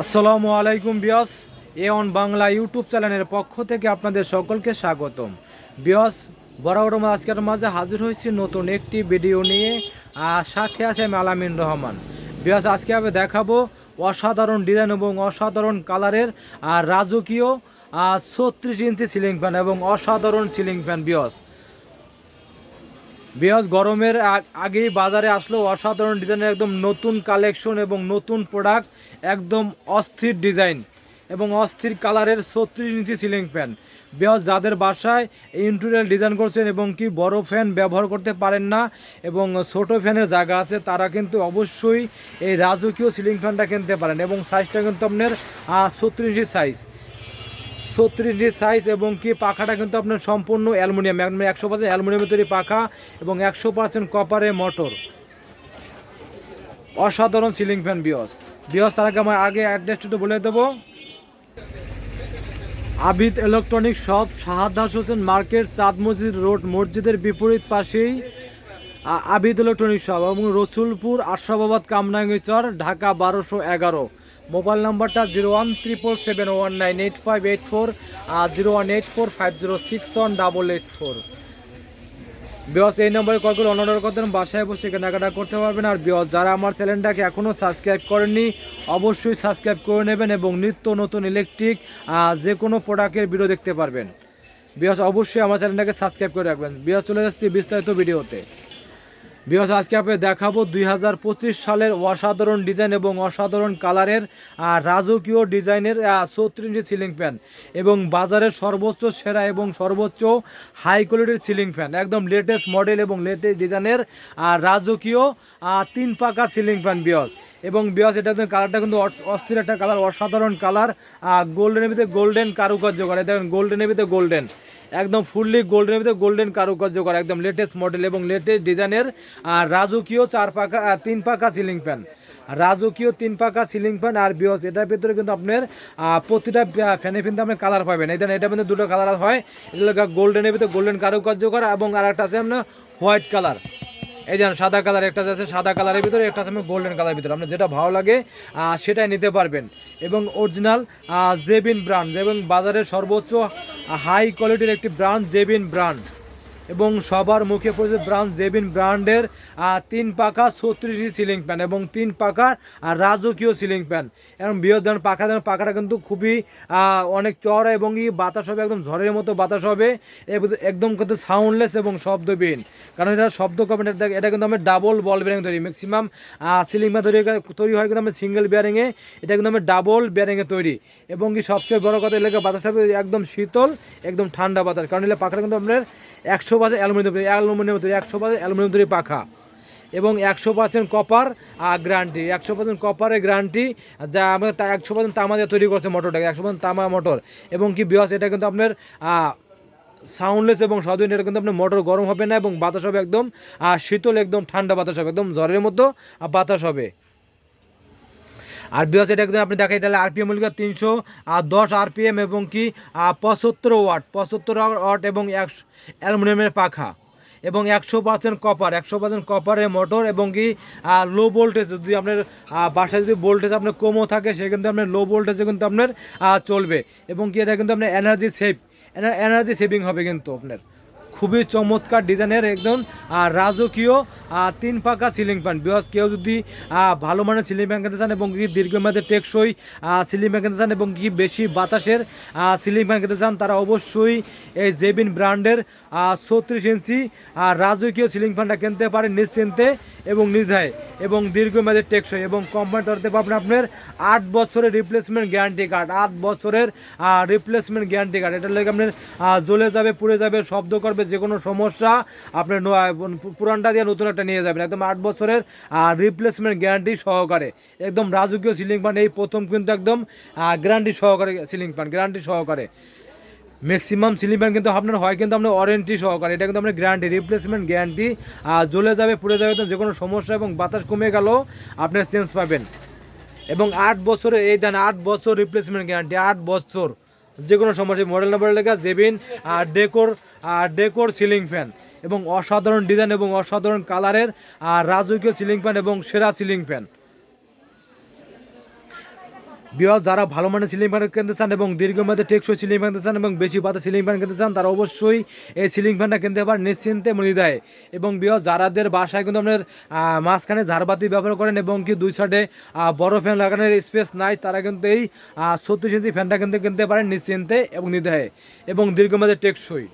আসসালামু আলাইকুম বিয়স, এ অন বাংলা ইউটিউব চ্যানেলের পক্ষ থেকে আপনাদের সকলকে স্বাগতম। বিয়স বরাবর আজকের মাঝে হাজির হয়েছি নতুন একটি ভিডিও নিয়ে, আর সাথে আছে আমি আলামিন রহমান। বিয়স, আজকে আমি দেখাবো অসাধারণ ডিজাইন এবং অসাধারণ কালারের, আর রাজকীয় ছত্রিশ ইঞ্চি সিলিং ফ্যান এবং অসাধারণ সিলিং ফ্যান বিয়স। বিয়াস গরমের আগ- আগেই বাজারে আসলো অসাধারণ ডিজাইনের একদম নতুন কালেকশন এবং নতুন প্রোডাক্ট, একদম অস্থির ডিজাইন এবং অস্থির কালারের ছত্রিশ ইঞ্চি সিলিং ফ্যান। বিয়াস যাদের বাসায় ইন্টেরিয়াল ডিজাইন করছেন এবং কি বড় ফ্যান ব্যবহার করতে পারেন না এবং ছোট ফ্যানের জায়গা আছে, তারা কিন্তু অবশ্যই এই রাজকীয় সিলিং ফ্যানটা কিনতে পারেন এবং সাইজটা কিন্তু আপনার ছত্রিশ ইঞ্চি সাইজ ছত্রিশ ইঞ্চি সাইজ এবং কি পাখাটা কিন্তু আপনার সম্পূর্ণ অ্যালুমিনিয়াম একদম একশো পার্সেন্ট অ্যালুমিনিয়ামের তৈরি পাখা এবং একশো পার্সেন্ট কপারে মোটর অসাধারণ সিলিং ফ্যান বিয়স বিয়স তার আগে আমার আগে অ্যাড্রেসটা একটু বলে দেবো। Abid electronic shop শাহাদাস Hossain market, Chand Masjid road, মসজিদের বিপরীত পাশেই আবিদ ইলেকট্রনিক শপ এবং রসুলপুর আশরাফাবাদ কামরাঙ্গিচর, ঢাকা বারোশো এগারো। মোবাইল নাম্বারটা zero one triple seven one nine eight five eight four আর zero one eight four five zero six one double eight four. বিয়স এই নম্বরে কল করে অর্ডার করতেন বাসায় বসে কেনাকাটা করতে পারবেন। আর বিয়স যারা আমার চ্যানেলটাকে এখনও সাবস্ক্রাইব করেননি, অবশ্যই সাবস্ক্রাইব করে নেবেন এবং নিত্য নতুন ইলেকট্রিক যে কোনো প্রোডাক্টের ভিডিও দেখতে পারবেন। বিয়স অবশ্যই আমার চ্যানেলটাকে সাবস্ক্রাইব করে রাখবেন। বিয়স চলে যাচ্ছি বিস্তারিত ভিডিওতে। বিকজ আজকে আপনি দেখাবো দুই হাজার পঁচিশ সালের অসাধারণ ডিজাইন এবং অসাধারণ কালারের আর রাজকীয় ডিজাইনের চৌত্রিশ ইঞ্চি সিলিং ফ্যান এবং বাজারের সর্বোচ্চ সেরা এবং সর্বোচ্চ হাই কোয়ালিটির সিলিং ফ্যান একদম লেটেস্ট মডেল এবং লেটেস্ট ডিজাইনের আর রাজকীয় তিন পাকা সিলিং ফ্যান বিয়স। এবং বিয়স, এটা কালারটা কিন্তু অস- অস্থির একটা কালার অসাধারণ কালার গোল্ডেনের ভিতরে গোল্ডেন কারুকার্য করে। দেখেন গোল্ডেনের ভিতরে গোল্ডেন একদম ফুললি গোল্ডেনের ভিতরে গোল্ডেন কারুকার্য করা, একদম লেটেস্ট মডেল এবং লেটেস্ট ডিজাইনের আর রাজকীয় চার পাকা তিন পাকা সিলিং ফ্যান রাজকীয় তিন পাকা সিলিং ফ্যান আর বিয়স, এটার ভিতরে কিন্তু আপনার প্রতিটা ফ্যানে কিন্তু আপনি কালার পাবেন। এই এটা কিন্তু দুটো কালার হয়। এটা গোল্ডেনের ভিতরে গোল্ডেন কারুকার্য করা এবং আর একটা আছে আপনার হোয়াইট কালার এই যেন সাদা কালার একটা আছে, সাদা কালারের ভিতরে একটা আছে গোল্ডেন কালারের ভিতরে। আপনার যেটা ভালো লাগে সেটাই নিতে পারবেন। এবং অরিজিনাল জেবিন ব্র্যান্ড এবং বাজারের সর্বোচ্চ হাই কোয়ালিটির একটি ব্র্যান্ড জেবিন ব্র্যান্ড এবং সবার মুখে পড়েছে ব্রান্ড জেবিন ব্র্যান্ডের তিন পাকা ছত্রিশ সিলিং ফ্যান এবং তিন পাকার আর রাজকীয় সিলিং ফ্যান। এবং বৃহৎ ধরনের পাখা, ধরনের পাখাটা কিন্তু খুবই অনেক চড়া এবং ই বাতাস হবে, একদম ঝড়ের মতো বাতাস হবে একদম কিন্তু সাউন্ডলেস এবং শব্দবিহীন। কারণ এটা শব্দ করবেন এটা এটা কিন্তু আমরা ডাবল বল বিয়ারিং তৈরি ম্যাক্সিমাম সিলিং ফ্যান তৈরি তৈরি হয় কিন্তু আমরা সিঙ্গেল বিয়ারিংয়ে এটা কিন্তু আমরা ডাবল বিয়ারিংয়ে তৈরি। এবং কি সবচেয়ে বড় কথা এলাকা বাতাস হবে একদম শীতল, একদম ঠান্ডা বাতাস। কারণ এলাকা পাখাটা কিন্তু আপনার একশো পার্সেন্ট অ্যালুমিনিয়াম তৈরি অ্যালুমিনিয়াম তৈরি একশো পার্সেন্ট অ্যালুমিনিয়াম তৈরি পাখা। এবং একশো পার্সেন্ট কপার আর গ্যারান্টি একশো পার্সেন্ট কপারের গ্যারান্টি যা আমাদের একশো পার্সেন্ট তামা দিয়ে তৈরি করছে মোটরটাকে একশো পার্সেন্ট তামা মোটর এবং কি বিয়স এটা কিন্তু আপনার সাউন্ডলেস এবং স্বাধীন এটা কিন্তু আপনার মোটর গরম হবে না এবং বাতাস হবে একদম শীতল, একদম ঠান্ডা বাতাস হবে, একদম জ্বরের মতো বাতাস হবে। আর বিয়স এটা কিন্তু আপনি দেখাই তাহলে আরপিএম মূল্য তিনশো দশ আরপিএম এবং কি পঁচাত্তর ওয়াট পঁচাত্তর ওয়াট এবং একশো অ্যালুমিনিয়ামের পাখা এবং একশো পার্সেন্ট কপার একশো পার্সেন্ট কপারের মোটর এবং কি লো ভোল্টেজ যদি আপনার বাসায় যদি ভোল্টেজ আপনার কমও থাকে, সে কিন্তু আপনার লো ভোল্টেজে কিন্তু আপনার চলবে এবং কি, এটা কিন্তু আপনার এনার্জি সেভ এনার্জি সেভিং হবে কিন্তু আপনার। খুবই চমৎকার ডিজাইনের একদম আর রাজকীয় তিন পাকা সিলিং ফ্যান বিকজ কেউ যদি ভালো মানের সিলিং ফ্যান কিনতে চান এবং কি দীর্ঘমেয়াদে টেকসই সিলিং ফ্যান কিনতে চান এবং কি বেশি বাতাসের সিলিং ফ্যান কিনতে চান, তারা অবশ্যই এই জেবিন ব্র্যান্ডের ছত্রিশ ইঞ্চি রাজকীয় সিলিং ফ্যানটা কিনতে পারে নিশ্চিন্তে এবং নির্ধায়। এবং দীর্ঘমেয়াদে টেকসই এবং কোম্পানি তরফ থেকে পাবেন আপনার আট বছরের রিপ্লেসমেন্ট গ্যারান্টি কার্ড আট বছরের রিপ্লেসমেন্ট গ্যারান্টি কার্ড এটা লেগে আপনার জ্বলে যাবে, পুড়ে যাবে, শব্দ করবে যে কোনো সমস্যা আপনার পুরানটা দিয়ে নতুন একটা নিয়ে যাবেন। একদম আট বছরের রিপ্লেসমেন্ট গ্যারান্টি সহকারে। একদম রাজকীয় সিলিং ফ্যান এই প্রথম কিন্তু একদম গ্যারান্টি সহকারে সিলিং ফ্যান গ্যারান্টি সহকারে। ম্যাক্সিমাম সিলিং ফ্যান কিন্তু আপনার হয়, কিন্তু আপনার ওয়ারেন্টি সহকারে। এটা কিন্তু আপনার গ্যারান্টি রিপ্লেসমেন্ট গ্যারান্টি আর জ্বলে যাবে, পুড়ে যাবে, তো যে কোনো সমস্যা এবং বাতাস কমে গেল আপনার চেঞ্জ পাবেন। এবং আট বছরে, এই দেন আট বছর রিপ্লেসমেন্ট গ্যারান্টি আট বছর যে কোনো সমস্যা মডেল নাম্বার লেখা জেবিন আর ডেকোর আর ডেকোর সিলিং ফ্যান এবং অসাধারণ ডিজাইন এবং অসাধারণ কালারের আর রাজকীয় সিলিং ফ্যান এবং সেরা সিলিং ফ্যান বিয়স যারা ভালো মানের সিলিং ফ্যান কিনতে চান এবং দীর্ঘমেয়াদে টেকসই সিলিং ফ্যান কিনতে চান এবং বেশি পাতা সিলিং ফ্যান কিনতে চান, তারা অবশ্যই এই সিলিং ফ্যানটা কিনতে পারেন নিশ্চিন্তে মনে দেয়। এবং বিয়স যারাদের বাসায় কিন্তু আপনার মাঝখানে ঝাড়বাতি ব্যবহার করেন এবং কি দুই সাইডে বড় ফ্যান লাগানোর স্পেস নাই, তারা কিন্তু এই ছত্রিশ ইঞ্চি ফ্যানটা কিন্তু কিনতে পারেন নিশ্চিন্তে এবং নির্দায়ে এবং দীর্ঘমেয়াদে টেকসই।